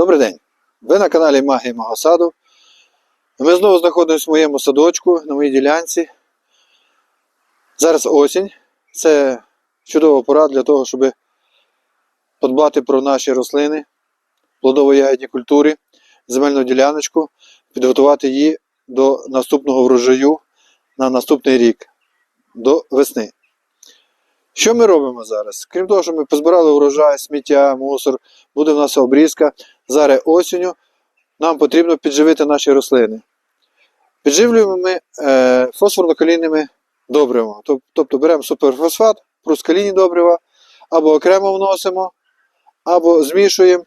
Добрий день! Ви на каналі Магія мого саду. Ми знову знаходимося в моєму садочку, на моїй ділянці. Зараз осінь. Це чудова пора для того, щоб подбати про наші рослини, плодово-ягідні культури, земельну діляночку, підготувати її до наступного врожаю на наступний рік, до весни. Що ми робимо зараз? Крім того, що ми позбирали урожай, сміття, мусор, буде в нас обрізка. Зараз осінню нам потрібно підживити наші рослини. Підживлюємо ми е, фосфорно-калійними добривами. Тобто беремо суперфосфат, прускалійні добрива, або окремо вносимо, або змішуємо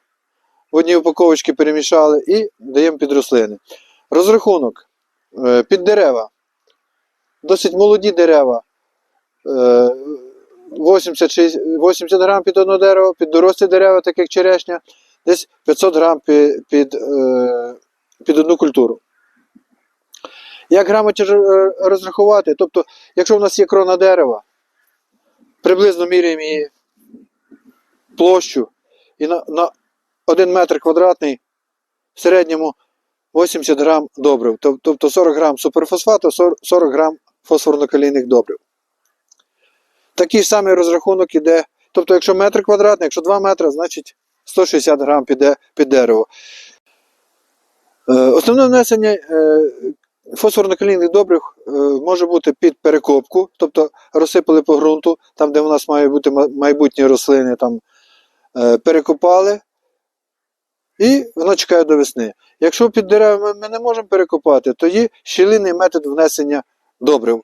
в одні упаковочки перемішали і даємо під рослини. Розрахунок е, під дерева. Досить молоді дерева. Е, 80, 80 грам під одне дерево, під дорослі дерева, так як черешня, десь 500 грам під, під, е, під одну культуру. Як грамотно е, розрахувати? Тобто, якщо в нас є крона дерева, приблизно міряємо її площу і на, на 1 метр квадратний в середньому 80 грам добрив, тобто 40 грам суперфосфату, 40 40 грам фосфорно-калійних добрив. Такий самий розрахунок іде. Тобто, якщо метр квадратний, якщо 2 метри, значить 160 грам піде під дерево. Е, Основне внесення е, фосфорно-калійних добрив е, може бути під перекопку, тобто розсипали по ґрунту, там, де у нас мають бути майбутні рослини, там перекопали, і воно чекає до весни. Якщо під деревами ми не можемо перекопати, то є щілинний метод внесення добрив.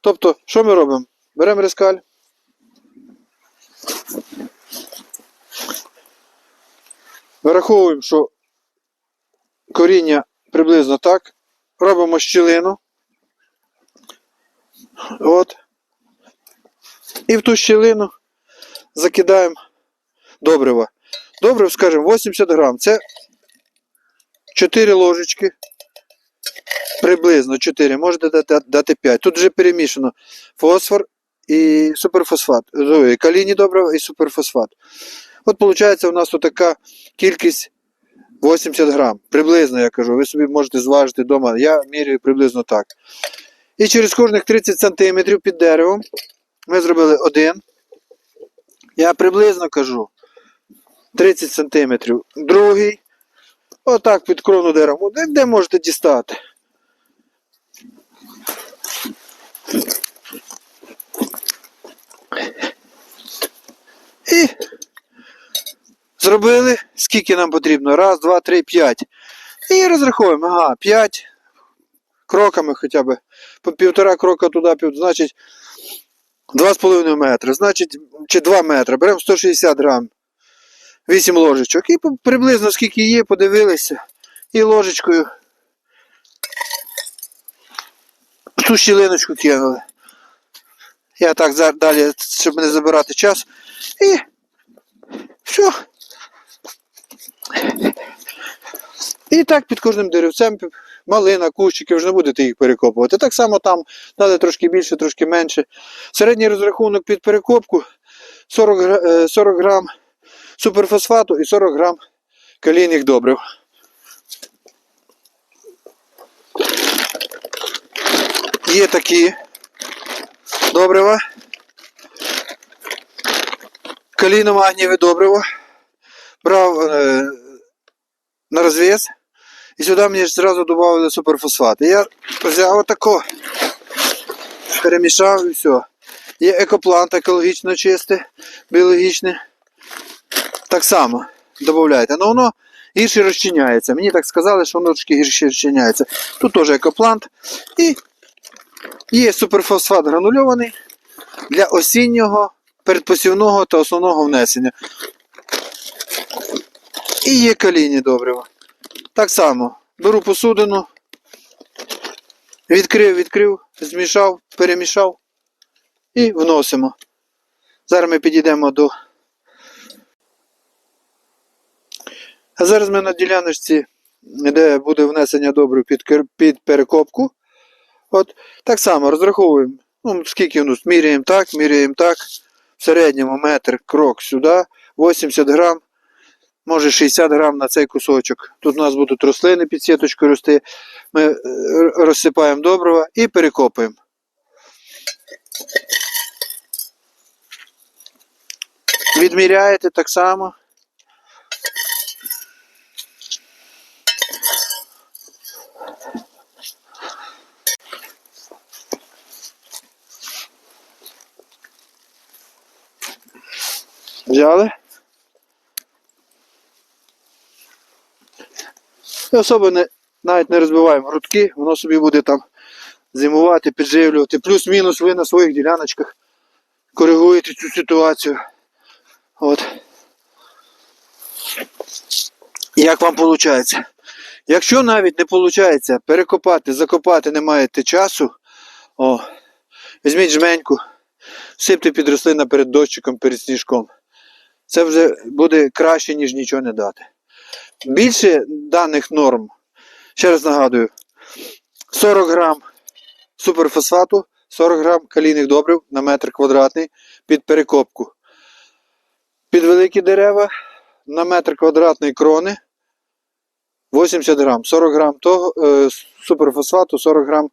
Тобто, що ми робимо? Беремо рискаль. Вираховуємо, що коріння приблизно так. Робимо щілину. От. І в ту щілину закидаємо добрива. Добрив, скажімо, 80 грам. Це 4 ложечки. Приблизно 4, можете дати, дати 5. Тут вже перемішано фосфор і суперфосфат. Ой, Калійні добрива і суперфосфат. От виходить, у нас така кількість 80 грам. Приблизно, я кажу, ви собі можете зважити вдома. Я міряю приблизно так. І через кожних 30 см під деревом ми зробили один. Я приблизно кажу 30 см. Другий. Отак під крону дерева. Де, де можете дістати? Зробили, скільки нам потрібно. Раз, два, три, п'ять. І розраховуємо. Ага, п'ять кроками хоча б. Півтора крока туди, значить 2,5 метри. Значить, чи 2 метри. Беремо 160 грам. 8 ложечок. І приблизно скільки є, подивилися. І ложечкою ту щілиночку кинули. Я так далі, щоб не забирати час. І все. І так під кожним деревцем малина, кущики, вже не будете їх перекопувати. Так само там дали трошки більше, трошки менше. Середній розрахунок під перекопку 40, е, 40 грам суперфосфату і 40 грам калійних добрив. Є такі добрива. Калійно-магнієве добриво. Брав е, на розв'яз. І сюди мені ж зразу додали суперфосфат. І я взяв отако, перемішав і все. Є екоплант екологічно чисте, біологічне. Так само додайте. Ну воно гірше розчиняється. Мені так сказали, що воно трошки гірше розчиняється. Тут теж екоплант. І є суперфосфат гранульований для осіннього, передпосівного та основного внесення. І є калійні добрива. Так само беру посудину, відкрив, відкрив, змішав, перемішав і вносимо. Зараз ми підійдемо до. А зараз ми на діляночці, де буде внесення добрив під, під перекопку. От так само розраховуємо. Ну, скільки у міряємо так, міряємо так. В середньому метр крок сюди, 80 грам може 60 грам на цей кусочок. Тут у нас будуть рослини під сіточкою рости. Ми е, розсипаємо добрива і перекопуємо. Відміряєте так само. Взяли. І особо не, навіть не розбиваємо грудки, воно собі буде там зимувати, підживлювати. Плюс-мінус ви на своїх діляночках коригуєте цю ситуацію. От. Як вам виходить? Якщо навіть не виходить перекопати, закопати не маєте часу, о, візьміть жменьку, сипте під рослина перед дощиком, перед сніжком. Це вже буде краще, ніж нічого не дати. Більше даних норм, ще раз нагадую, 40 грам суперфосфату, 40 грам калійних добрив на метр квадратний під перекопку. Під великі дерева на метр квадратний крони 80 грам, 40 грам того, е, суперфосфату, 40 грам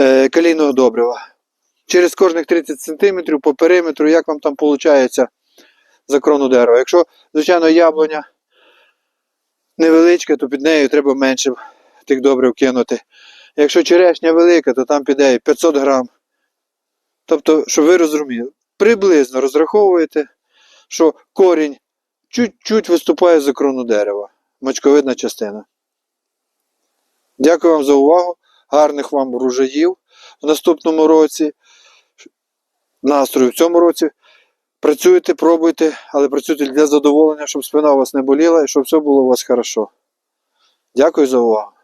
е, калійного добрива. Через кожних 30 см по периметру, як вам там виходить за крону дерева. Якщо, звичайно, яблуня невеличка, то під нею треба менше тих добрив кинути. Якщо черешня велика, то там піде 500 грам. Тобто, щоб ви розуміли, приблизно розраховуєте, що корінь чуть-чуть виступає за крону дерева. Мочковидна частина. Дякую вам за увагу. Гарних вам врожаїв в наступному році. Настрою в цьому році. Працюйте, пробуйте, але працюйте для задоволення, щоб спина у вас не боліла і щоб все було у вас хорошо. Дякую за увагу.